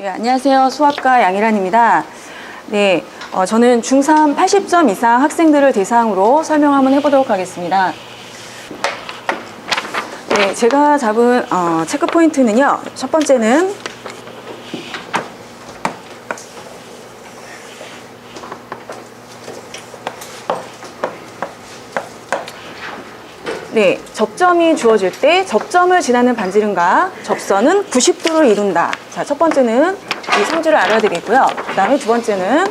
네, 안녕하세요. 수학과 양희란입니다. 네, 어, 저는 중3 80점 이상 학생들을 대상으로 설명 한번 해보도록 하겠습니다. 네, 제가 잡은 어, 체크 포인트는요. 첫 번째는 네, 접점이 주어질 때 접점을 지나는 반지름과 접선은 90도를 이룬다. 자, 첫 번째는 이 성질을 알아야 되겠고요. 그 다음에 두 번째는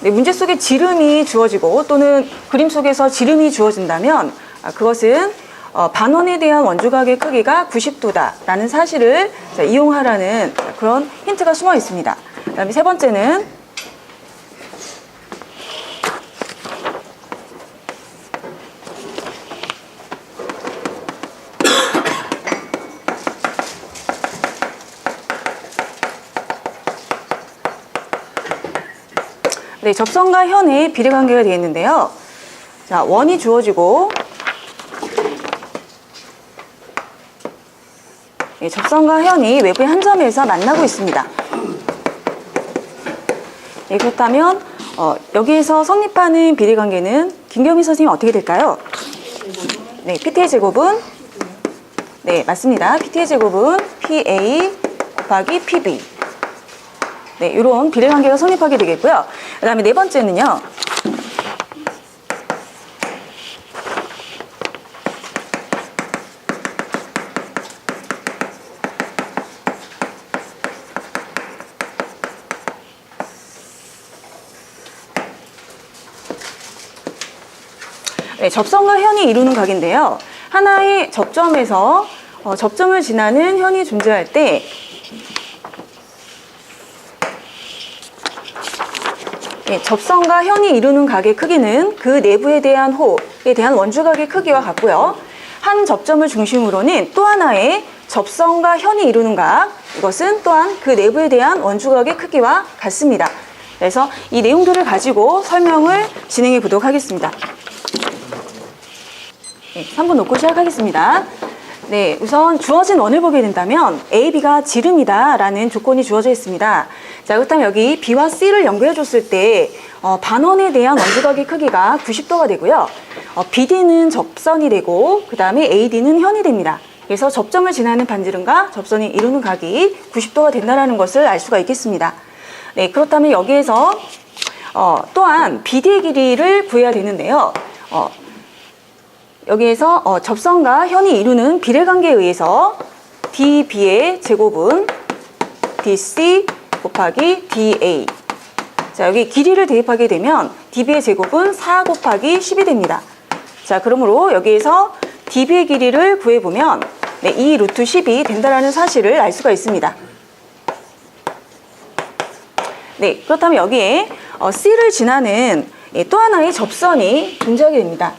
네, 문제 속에 지름이 주어지고 또는 그림 속에서 지름이 주어진다면 아, 그것은 어, 반원에 대한 원주각의 크기가 90도다라는 사실을 자, 이용하라는 그런 힌트가 숨어 있습니다. 그 다음에 세 번째는 네, 접선과 현의 비례관계가 되어 있는데요. 자, 원이 주어지고 네, 접선과 현이 외부의 한 점에서 만나고 있습니다. 네, 그렇다면 어, 여기에서 성립하는 비례관계는 김경민 선생님 어떻게 될까요? 네, PT의 제곱은 네, 맞습니다. PT의 제곱은 PA 곱하기 PB 네, 이런 비례관계가 성립하게 되겠고요. 그 다음에 네 번째는요. 네, 접선과 현이 이루는 각인데요. 하나의 접점에서 어, 접점을 지나는 현이 존재할 때 네, 접선과 현이 이루는 각의 크기는 그 내부에 대한 호에 대한 원주각의 크기와 같고요. 한 접점을 중심으로는 또 하나의 접선과 현이 이루는 각, 이것은 또한 그 내부에 대한 원주각의 크기와 같습니다. 그래서 이 내용들을 가지고 설명을 진행해 보도록 하겠습니다. 네, 3분 놓고 시작하겠습니다. 네, 우선 주어진 원을 보게 된다면 A, B가 지름이다라는 조건이 주어져 있습니다. 자, 그렇다면 여기 B와 C를 연결해 줬을 때 어, 반원에 대한 원주각의 크기가 90도가 되고요. 어, BD는 접선이 되고 그 다음에 AD는 현이 됩니다. 그래서 접점을 지나는 반지름과 접선이 이루는 각이 90도가 된다는 것을 알 수가 있겠습니다. 네, 그렇다면 여기에서 어, 또한 BD의 길이를 구해야 되는데요. 어, 여기에서 어, 접선과 현이 이루는 비례 관계에 의해서 DB의 제곱은 DC 곱하기 DA. 자, 여기 길이를 대입하게 되면 DB의 제곱은 4 곱하기 10이 됩니다. 자, 그러므로 여기에서 DB의 길이를 구해보면 네, 2 루트 10이 된다는 사실을 알 수가 있습니다. 네, 그렇다면 여기에 어, C를 지나는 예, 또 하나의 접선이 존재하게 됩니다.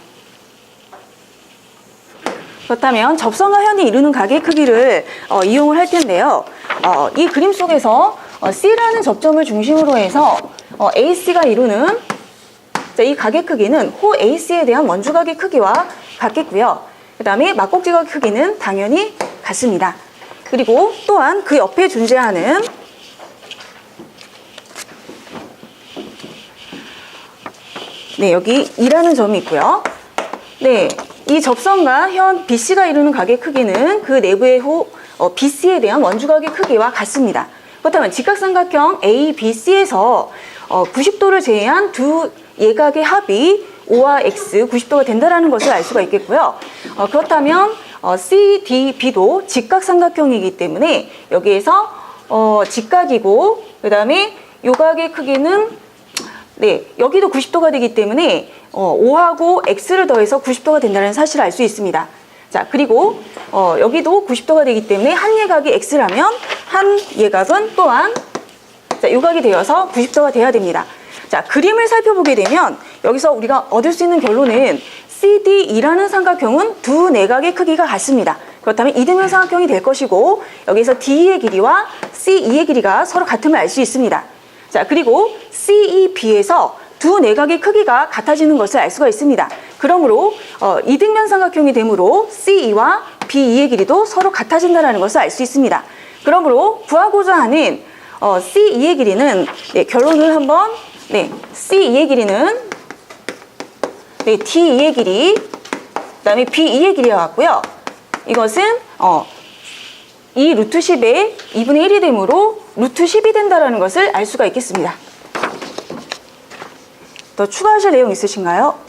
그렇다면 접선과 현이 이루는 각의 크기를 어, 이용을 할 텐데요. 어, 이 그림 속에서 어, C라는 접점을 중심으로 해서 어, AC가 이루는 자, 이 각의 크기는 호 AC에 대한 원주각의 크기와 같겠고요. 그 다음에 막곡지각 크기는 당연히 같습니다. 그리고 또한 그 옆에 존재하는 네, 여기 2라는 점이 있고요. 네, 이 접선과 현 BC가 이루는 각의 크기는 그 내부의 호 어, BC에 대한 원주각의 크기와 같습니다. 그렇다면 직각삼각형 ABC에서 어, 90도를 제외한 두 예각의 합이 O와 X 90도가 된다는 것을 알 수가 있겠고요. 어, 그렇다면 어, CDB도 직각삼각형이기 때문에 여기에서 어, 직각이고 그 다음에 요각의 크기는 네, 여기도 90도가 되기 때문에 어, 5하고 x를 더해서 90도가 된다는 사실을 알 수 있습니다. 자, 그리고 어, 여기도 90도가 되기 때문에 한 예각이 x라면 한 예각은 또한 자, 요각이 되어서 90도가 돼야 됩니다. 자, 그림을 살펴보게 되면 여기서 우리가 얻을 수 있는 결론은 CDE라는 삼각형은 두 내각의 크기가 같습니다. 그렇다면 이등변 삼각형이 될 것이고 여기서 D의 길이와 CE의 길이가 서로 같음을 알 수 있습니다. 자, 그리고 CEB에서 두 내각의 크기가 같아지는 것을 알 수가 있습니다. 그러므로 어, 이등변 삼각형이 되므로 CE와 BE의 길이도 서로 같아진다는 것을 알 수 있습니다. 그러므로 구하고자 하는 어, C2의 길이는 네, 결론을 한번 네, C2의 길이는 네, D2의 길이 그다음에 B2의 길이와 같고요. 이것은 어, 이 루트 10의 2분의 1이 되므로 루트 10이 된다는 것을 알 수가 있겠습니다. 더 추가하실 내용 있으신가요?